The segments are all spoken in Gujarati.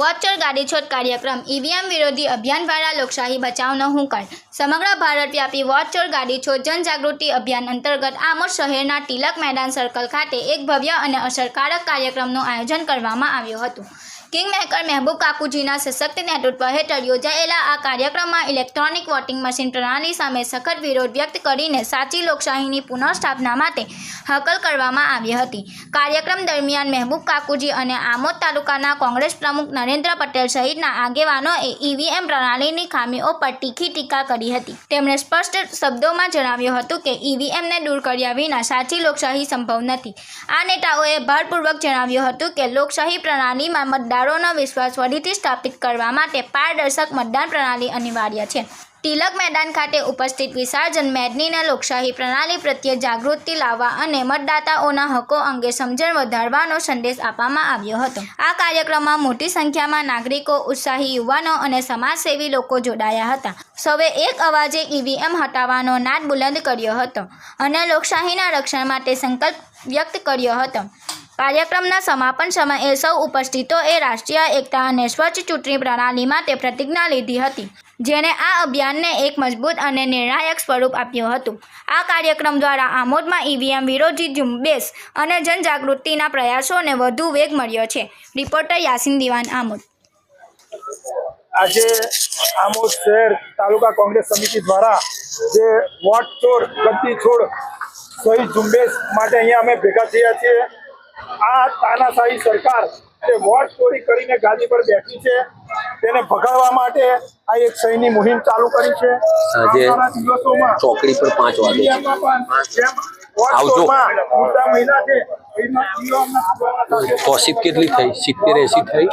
વોચર ગાડી છોડ કાર્યક્રમ ઈવીએમ વિરોધી અભિયાન દ્વારા લોકશાહી બચાવનો હુંકાર સમગ્ર ભારતવ્યાપી વોચર ગાડી છોડ જનજાગૃતિ અભિયાન અંતર્ગત આમોદ શહેરના તિલક મેદાન સર્કલ ખાતે એક ભવ્ય અને અસરકારક કાર્યક્રમનું આયોજન કરવામાં આવ્યું હતું. કિંગ મેકર મહેબૂબ કાકુજીના સશક્ત નેતૃત્વ હેઠળ યોજાયેલા આ કાર્યક્રમમાં ઇલેક્ટ્રોનિક વોટિંગ મશીન પ્રણાલી સામે સખત વિરોધ વ્યક્ત કરીને સાચી લોકશાહીની પુનઃસ્થાપના માટે હકલ કરવામાં આવી હતી. કાર્યક્રમ દરમિયાન મહેબૂબ કાકુજી અને આમોદ તાલુકાના કોંગ્રેસ પ્રમુખ નરેન્દ્ર પટેલ સહિતના આગેવાનોએ ઈવીએમ પ્રણાલીની ખામીઓ પર તીખી ટીકા કરી હતી. તેમણે સ્પષ્ટ શબ્દોમાં જણાવ્યું હતું કે ઈવીએમને દૂર કર્યા વિના સાચી લોકશાહી સંભવ નથી. આ નેતાઓએ ભારપૂર્વક જણાવ્યું હતું કે લોકશાહી પ્રણાલીમાં મતદારોનો વિશ્વાસ ફરીથી સ્થાપિત કરવા માટે પારદર્શક મતદાન પ્રણાલી અનિવાર્ય છે. તિલક મેદાન ખાતે ઉપસ્થિત વિસર્જન મેદનીને લોકશાહી પ્રણાલી પ્રત્યે જાગૃતિ લાવવા અને મતદાતાઓના હકો અંગે સમજણ વધારવાનો સંદેશ આપવામાં આવ્યો હતો. આ કાર્યક્રમમાં મોટી સંખ્યામાં નાગરિકો, ઉત્સાહી યુવાનો અને સમાજસેવી લોકો જોડાયા હતા. સૌએ એક અવાજે ઈવીએમ હટાવવાનો નાદ બુલંદ કર્યો હતો અને લોકશાહીના રક્ષણ માટે સંકલ્પ વ્યક્ત કર્યો હતો. કાર્યક્રમના સમાપન સમયે સૌ ઉપસ્થિતોએ રાષ્ટ્રીય એકતા અને સ્વચ્છ ચૂંટણી પ્રણાલી માટે પ્રતિજ્ઞા લીધી હતી, જેણે આ અભિયાનને એક મજબૂત અને નિર્ણાયક સ્વરૂપ આપ્યું હતું. આ કાર્યક્રમ દ્વારા આમોદમાં ઈવીએમ વિરોધી ઝુંબેશ અને જનજાગૃતિના પ્રયાસોને વધુ વેગ મળ્યો છે. રિપોર્ટર યાસીન દિવાન આમોદ. આજે આમોદ શહેર તાલુકા કોંગ્રેસ સમિતિ દ્વારા જે વોટ છોડ ગતિ છોડ શહીદ ઝુંબેશ માટે અહીંયા અમે ભેગા થયા છીએ. આ તાનાશાહી સરકાર જે વોટ ચોરી કરીને ગાદી પર બેઠી છે તેને ભગાડવા માટે આ એક સહીની મુહિમ ચાલુ કરી છે. સાંજે ચોકડી પર પાંચ વાગે આવજો. કોશિપ કેટલી થઈ? સિત્તેર એસી થઈ?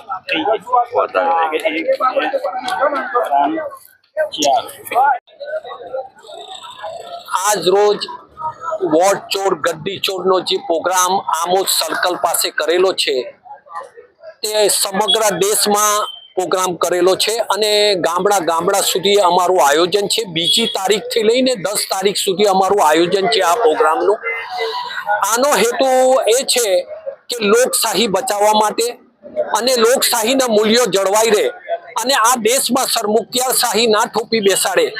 આજ રોજ વોર્ડ ચોર, ગદ્દી ચોરનો જે પ્રોગ્રામ આમોદ સર્કલ પાસે કરેલો છે, તે સમગ્ર દેશમાં પ્રોગ્રામ કરેલો છે અને ગામડા ગામડા સુધી અમારું આયોજન છે. બીજી તારીખથી લઈને દસ તારીખ સુધી અમારું આયોજન છે આ પ્રોગ્રામનું. આનો હેતુ એ છે કે લોકશાહી બચાવવા માટે અને લોકશાહીના મૂલ્યો જળવાઈ રહે અને આ દેશમાં સરમુખત્યારશાહી ના ઠોપી બેસાડે.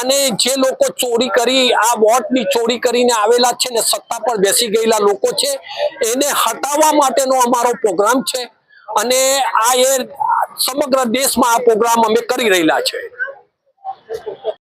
અને જે લોકો ચોરી કરી, આ વોટની ચોરી કરીને આવેલા છે ને સત્તા પર બેસી ગયેલા લોકો છે, એને હટાવવા માટેનો અમારો પ્રોગ્રામ છે. અને આ એ સમગ્ર દેશમાં આ પ્રોગ્રામ અમે કરી રહેલા છે.